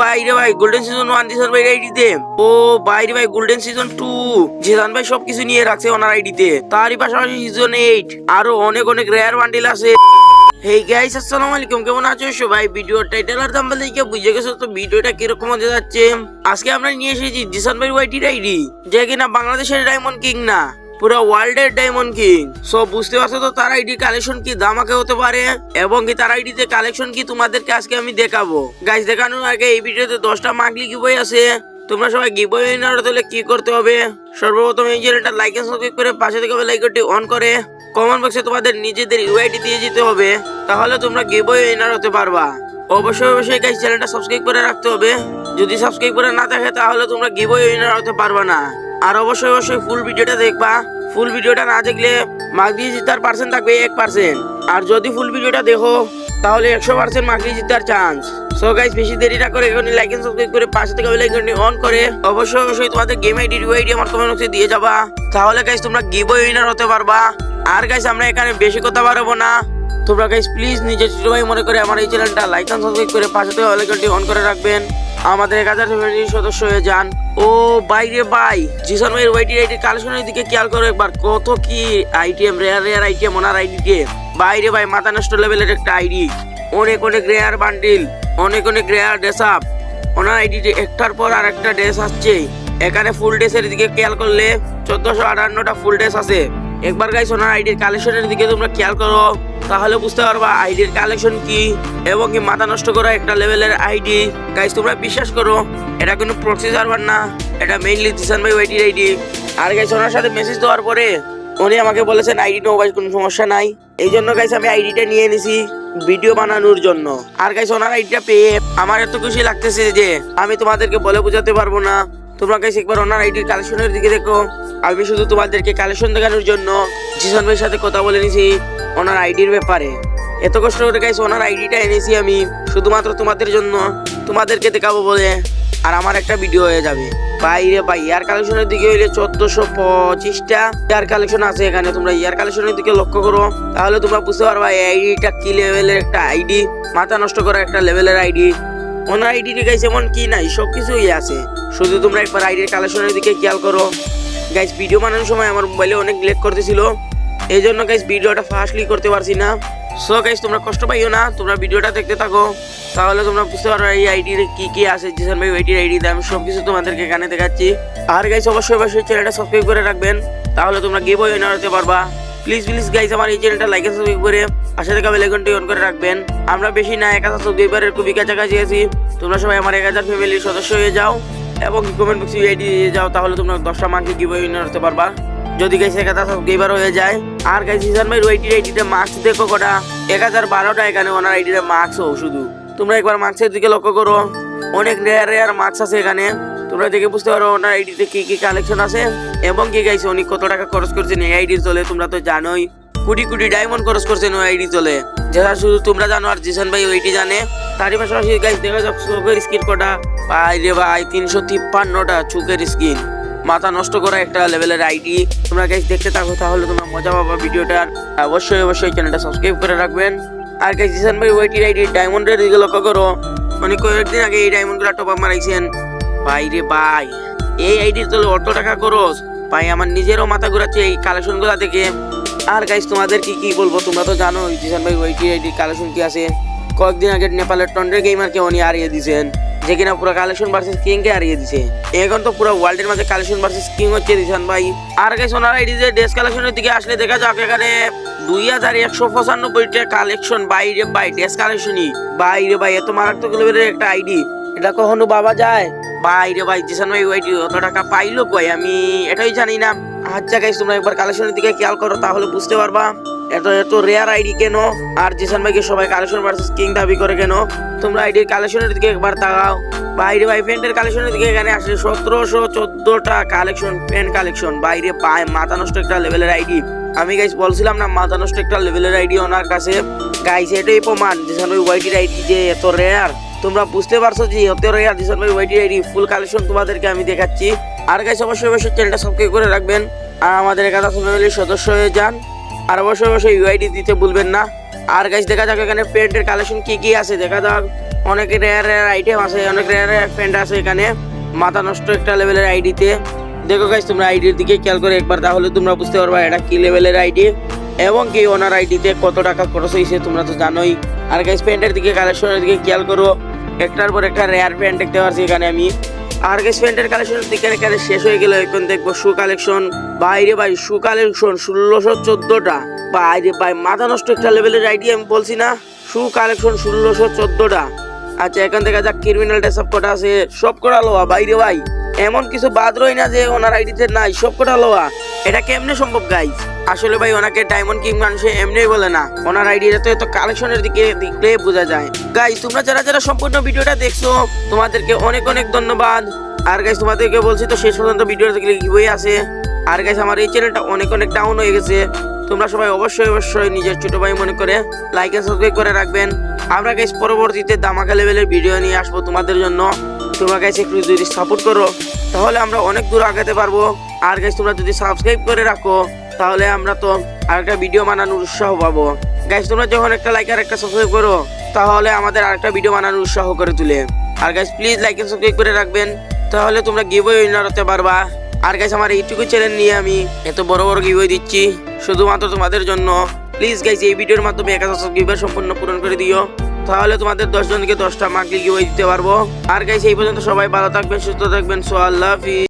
ভাই রে ভাই গোল্ডেন সিজন ওয়ান জিসান ভাই আইডিতে ও ভাই রে ভাই গোল্ডেন সিজন টু জিসান ভাই সবকিছু নিয়ে রাখছে ওনার আইডিতে তারই পাশাপাশি সিজন এইট আরও অনেক অনেক রেয়ার বান্ডিল আছে। হেই গাইস আসসালামু আলাইকুম। কেমন আছো সবাই? ভিডিওর টাইটেল আর দাম দেখে বুঝে গেছো তো ভিডিওটা কীরকম হতে যাচ্ছে? আজকে আমরা নিয়ে এসেছি জিসান ভাই ওয়াইটির আইডি যে কিনা বাংলাদেশের ডায়মন্ড কিং না। পুরো ওয়ার্ল্ডের ডায়মন্ড কিং? সো বুঝতে পারছ তো তার আইডি কালেকশন কি দামাকে হতে পারে? এবং কি তার আইডিতে কালেকশন কি তোমাদেরকে আজকে আমি দেখাবো? গাইস দেখানোর আগে এই ভিডিওতে দশটা মাগলি কি বই আছে। তোমরা সবাই গিবই উইনার হলে কি করতে হবে? সর্বপ্রথম এই চ্যানেলটা লাইক এন্ড সাবস্ক্রাইব করে পাশে থেকে লাইকটি অন করে। কমেন্ট বক্সে তোমাদের নিজেদের ইউআইডি দিয়ে যেতে হবে। তাহলে তোমরা গিবই উইনার হতে পারবা। অবশ্যই অবশ্যই গাইস চ্যানেলটা সাবস্ক্রাইব করে রাখতে হবে। যদি সাবস্ক্রাইব করে না থাকে, তাহলে তোমরা গিবই উইনার হতে পারবা না। আর অবশ্যই অবশ্যই ফুল ভিডিওটা দেখবা। ফুল ভিডিওটা না দেখলে দিয়ে জিতার পার্সেন্ট থাকবে এক পার্সেন্ট আর যদি ফুল ভিডিওটা দেখো, তাহলে একশো পার্সেন্ট দিয়ে জিতার চান্স সো গাইস বেশি দেরি না করে এখনই লাইক এন্ড সাবস্ক্রাইব করে পাশে থেকে বেল আইকনটি অন করে অবশ্যই অবশ্যই তোমাদের গেম আইডি ইউ আইডি আমার কমেন্ট বক্সে দিয়ে যাবা। তাহলে গাইস তোমরা গিভ উইনার হতে পারবা। আর গাইস আমরা এখানে বেশি কথা বাড়াবো না। তোমরা গাইস প্লিজ নিজের ছোট মনে করে আমার এই চ্যানেলটা লাইক এন্ড সাবস্ক্রাইব করে পাশে থেকে বেল আইকনটি অন করে রাখবেন। আমাদের এক হাজার ফ্যামিলির সদস্য হয়ে যান। ও বাইরে বাই। জিসন ভাইয়ের ওয়াইটি আইডি কালেকশনের দিকে খেয়াল করো একবার। কত কি আইটেম রেয়ার রেয়ার আইটেম ওনার আইডিতে বাইরে ভাই মাথা নষ্ট লেভেলের একটা আইডি অনেক অনেক রেয়ার বান্ডিল অনেক অনেক রেয়ার ড্রেস আপ ওনার আইডিতে একটার পর আর একটা ড্রেস আসছে। এখানে ফুল ড্রেসের দিকে খেয়াল করলে চোদ্দশো আটান্নটা ফুল ড্রেস আছে। একবার গাইস ওনার আইডির কালেকশনের দিকে তোমরা খেয়াল করো, তাহলে বুঝতে পারবা আইডির কালেকশন কি এবং কি মাথা নষ্ট করা একটা লেভেলের আইডি। গাইস, তোমরা বিশ্বাস করো, এটা কোনো প্রক্সি সার্ভার না, এটা মেইনলি দিশান ভাই ওয়াইটির আইডি। আর গাইস, ওনার সাথে মেসেজ দেওয়ার পরে উনি আমাকে বলেছেন আইডি নো ভাই কোনো সমস্যা নাই। এই জন্য গাইস, আমি আইডিটা নিয়ে নিছি ভিডিও বানানোর জন্য। আর গাইস, ওনার আইডিটা পেয়ে আমার এত খুশি লাগতেছে যে আমি তোমাদেরকে বলে বোঝাতে পারব না। তোমরা গাইস, একবার ওনার আইডির কালেকশনের দিকে দেখো। আমি শুধু তোমাদেরকে কালেকশন দেখানোর জন্য জিসন ভাইয়ের সাথে কথা বলে নিছি ওনার আইডির ব্যাপারে। এত কষ্ট করে গাইস ওনার আইডিটা এনেছি আমি শুধুমাত্র তোমাদের জন্য, তোমাদেরকে দেখাবো বলে। আর আমার একটা ভিডিও হয়ে যাবে। বাইরে ভাই, ইয়ার কালেকশনের দিকে হইলে চোদ্দশো পঁচিশটা ইয়ার কালেকশন আছে এখানে। তোমরা ইয়ার কালেকশনের দিকে লক্ষ্য করো। তাহলে তোমরা বুঝতে পারবা এই আইডিটা কি লেভেলের একটা আইডি মাথা নষ্ট করা একটা লেভেলের আইডি ওনার আইডি গাইস এমন কি নাই সব কিছুই আছে। শুধু তোমরা একবার আইডির কালেকশনের দিকে খেয়াল করো। গাইস ভিডিও বানানোর সময় আমার মোবাইলে অনেক লেট করতেছিল। এই জন্য গাইস ভিডিওটা ফাস্টলি করতে পারছি না। সো গাইস তোমরা কষ্ট পাইও না। তোমরা ভিডিওটা দেখতে থাকো। তাহলে তোমরা বুঝতে পারো এই আইডির কি কি আছে। জিসান ভাই ওইটির আইডিতে আমি সব কিছু তোমাদেরকে এখানে দেখাচ্ছি। আর গাইস অবশ্যই অবশ্যই চ্যানেলটা সাবস্ক্রাইব করে রাখবেন। তাহলে তোমরা গিভ ওয়ে হতে পারবা। প্লিজ প্লিজ গাইস আমার এই চ্যানেলটা লাইক সাবস্ক্রাইব করে পাশে থেকে বেল আইকনটি অন করে রাখবেন। আমরা বেশি না, এক হাজার সাবস্ক্রাইবারের খুবই কাছাকাছি আছি। তোমরা সবাই আমার এক হাজার ফ্যামিলির সদস্য হয়ে যাও। এবং কমেন্ট বক্সে আইডি দিয়ে যাও, তাহলে তোমরা দশটা মান্থলি গিভ উইনার হতে পারবা। যদি গাইস এক হাজার সাবস্ক্রাইবার হয়ে যায়। আর গাইস সিজন ভাই ওইটির আইডিতে মার্কস দেখো কটা। এক হাজার বারোটা এখানে ওনার আইডিতে মার্কসও শুধু। তোমরা একবার মার্কসের দিকে লক্ষ্য করো। অনেক রেয়ার রেয়ার মার্কস আছে এখানে। তোমরা দেখে বুঝতে পারো ওনার আইডিতে কি কি কালেকশন আছে। এবং কি গাইছে উনি কত টাকা খরচ করছেন এই আইডির চলে তোমরা তো জানোই। কোটি কোটি ডায়মন্ড খরচ করছেন ওই আইডি চলে। যেটা শুধু তোমরা জানো আর জিসান ভাই ওইটি জানে, তারই পাশাপাশি গাইস দেখা যাক চোখের স্ক্রিন কটা। ভাই রে ভাই, তিনশো তিপ্পান্নটা চোখের স্ক্রিন মাথা নষ্ট করা একটা লেভেলের আইডি তোমরা গাইস দেখতে থাকো, তাহলে তোমরা মজা পাবা ভিডিওটার। অবশ্যই অবশ্যই চ্যানেলটা সাবস্ক্রাইব করে রাখবেন। আর গাইস জিসান ভাই, ওইটির আইডি ডায়মন্ডের দিকে লক্ষ্য করো। মানে কয়েকদিন আগে এই ডায়মন্ডগুলো টপ আপ মারাইছেন। ভাই রে ভাই, এই আইডির তোলে অত টাকা খরচ। ভাই, আমার নিজেরও মাথা ঘুরাচ্ছে এই কালেকশনগুলা দেখে। আর গাইস তোমাদের কি কি বলব? তোমরা তো জানো জিসান ভাই ওইটি আইডি কালেকশন কি আছে? কয়েকদিন আগে নেপালের টন্ডের গেমারকে উনি হারিয়ে দিয়েছেন যে কিনা পুরো কালেকশন ভার্সেস কিং কে হারিয়ে দিছে। এখন তো পুরো ওয়ার্ল্ডের মাঝে কালেকশন ভার্সেস কিং হচ্ছে দিশান ভাই। আর গাইস ওনার আইডি যে ডেস কালেকশনের দিকে আসলে দেখা যাক, এখানে দুই হাজার একশো পঁচানব্বইটা কালেকশন বাইরে বাই ডেস কালেকশনই বাইরে ভাই এত মারাত্মক লেভেলের একটা আইডি এটা কখনো বাবা যায়? বাইরে ভাই জিসান ভাই ওইটি অত টাকা পাইলো কই? আমি এটাই জানি না। আচ্ছা গাইস তোমরা একবার কালেকশনের দিকে খেয়াল করো, তাহলে বুঝতে পারবা। এত এত রেয়ার আইডি কেন? আর জিসান ভাইকে সবাই কালেকশন ভার্সেস কিং দাবি করে কেন? তোমরা আইডির কালেকশনের দিকে একবার তাকাও। বাইরে ভাই প্যান্টের কালেকশনের দিকে এখানে আসলে সতেরোশো চোদ্দটা কালেকশন প্যান্ট কালেকশন বাইরে পায় মাথা নষ্ট একটা লেভেলের আইডি আমি গাইস বলছিলাম না মাথা নষ্ট একটা লেভেলের আইডি ওনার কাছে। গাইস এটাই প্রমাণ, জিসান ভাই ওয়াইটির আইডি যে এত রেয়ার তোমরা বুঝতে পারছ যে এত রেয়ার জিসান ভাই ওয়াইটির আইডি ফুল কালেকশন তোমাদেরকে আমি দেখাচ্ছি। আর গাইস অবশ্যই অবশ্যই চ্যানেলটা সাবস্ক্রাইব করে রাখবেন আর আমাদের একাদশ ফ্যামিলির সদস্য হয়ে যান। আর অবশ্যই অবশ্যই ইউআইডি দিতে ভুলবেন না। আর গাইস দেখা যাক এখানে প্যান্টের কালেকশন কি কি আছে। দেখা যাক, অনেক রেয়ার রেয়ার আইটেম আছে, অনেক রেয়ার রেয়ার ফ্রেন্ড আছে এখানে। মাথা নষ্ট একটা লেভেলের আইডিতে দেখো গাইস তোমরা আইডির দিকে খেয়াল করে একবার, তাহলে তোমরা বুঝতে পারবা এটা কি লেভেলের আইডি এবং কি ওনার আইডিতে কত টাকা খরচ হয়েছে, তোমরা তো জানোই। আর গাইস প্যান্টের দিকে কালেকশনের দিকে খেয়াল করো। একটার পর একটা রেয়ার প্যান্ট দেখতে পাচ্ছি এখানে আমি। আর গাইস প্যান্টের কালেকশনের দিকে এখানে শেষ হয়ে গেল। এখন দেখব শু কালেকশন বাইরে ভাই শু কালেকশন ষোলোশো চোদ্দটা। বাইরে ভাই, মাথা নষ্ট একটা লেভেলের আইডি আমি বলছি না। শু কালেকশন ষোলোশো চোদ্দটা। আচ্ছা এখান থেকে যা ক্রিমিনাল সব কটা আছে। সব কটা লোয়া, বাইরে ভাই। এমন কিছু বাদ রই না যে ওনার আইডিতে নাই, সব কটা লোয়া। এটা কেমনে সম্ভব গাই আসলে ভাই, ওনাকে ডায়মন্ড কিং মানুষে এমনিই বলে না। ওনার আইডিটা তো এত কালেকশনের দিকে দেখলে বোঝা যায়। গাই তোমরা যারা যারা সম্পূর্ণ ভিডিওটা দেখছ, তোমাদেরকে অনেক অনেক ধন্যবাদ। আর গাইস তোমাদেরকে বলছি তো, শেষ পর্যন্ত ভিডিওটা দেখলে কি আছে। আর গাইস আমার এই চ্যানেলটা অনেক অনেক ডাউন হয়ে গেছে। তোমরা সবাই অবশ্যই অবশ্যই নিজের ছোট ভাই মনে করে লাইক এন্ড সাবস্ক্রাইব করে রাখবেন। আমরা গাইস পরবর্তীতে দামাকা লেভেলের ভিডিও নিয়ে আসব তোমাদের জন্য। তোমরা গাইস একটু যদি সাপোর্ট করো, তাহলে আমরা অনেক দূর আগাতে পারব। আর গাইস তোমরা যদি সাবস্ক্রাইব করে রাখো, তাহলে আমরা তো আরেকটা ভিডিও বানানোর উৎসাহ পাবো। গাইস তোমরা যখন একটা লাইক আর একটা সাবস্ক্রাইব করো, তাহলে আমাদের আরেকটা ভিডিও বানানোর উৎসাহ করে তুলে। আর guys please like and subscribe করে রাখবেন, তাহলে তোমরা গিভওয়ে উইনার হতে পারবা। আর গাইস আমার এইটুকু চ্যানেল নিয়ে আমি এত বড় বড় গিভওয়ে দিচ্ছি, শুধুমাত্র তোমাদের জন্য। প্লিজ গাইস এই ভিডিওর মাধ্যমে এক হাজার গিভওয়ে সম্পূর্ণ পূরণ করে দিও। তাহলে তোমাদের দশ জনকে দশটা মাকলি গিভওয়ে দিতে পারব। আর গাইস এই পর্যন্ত সবাই ভালো থাকবেন, সুস্থ থাকবেন। সো আল্লাহ হাফিজ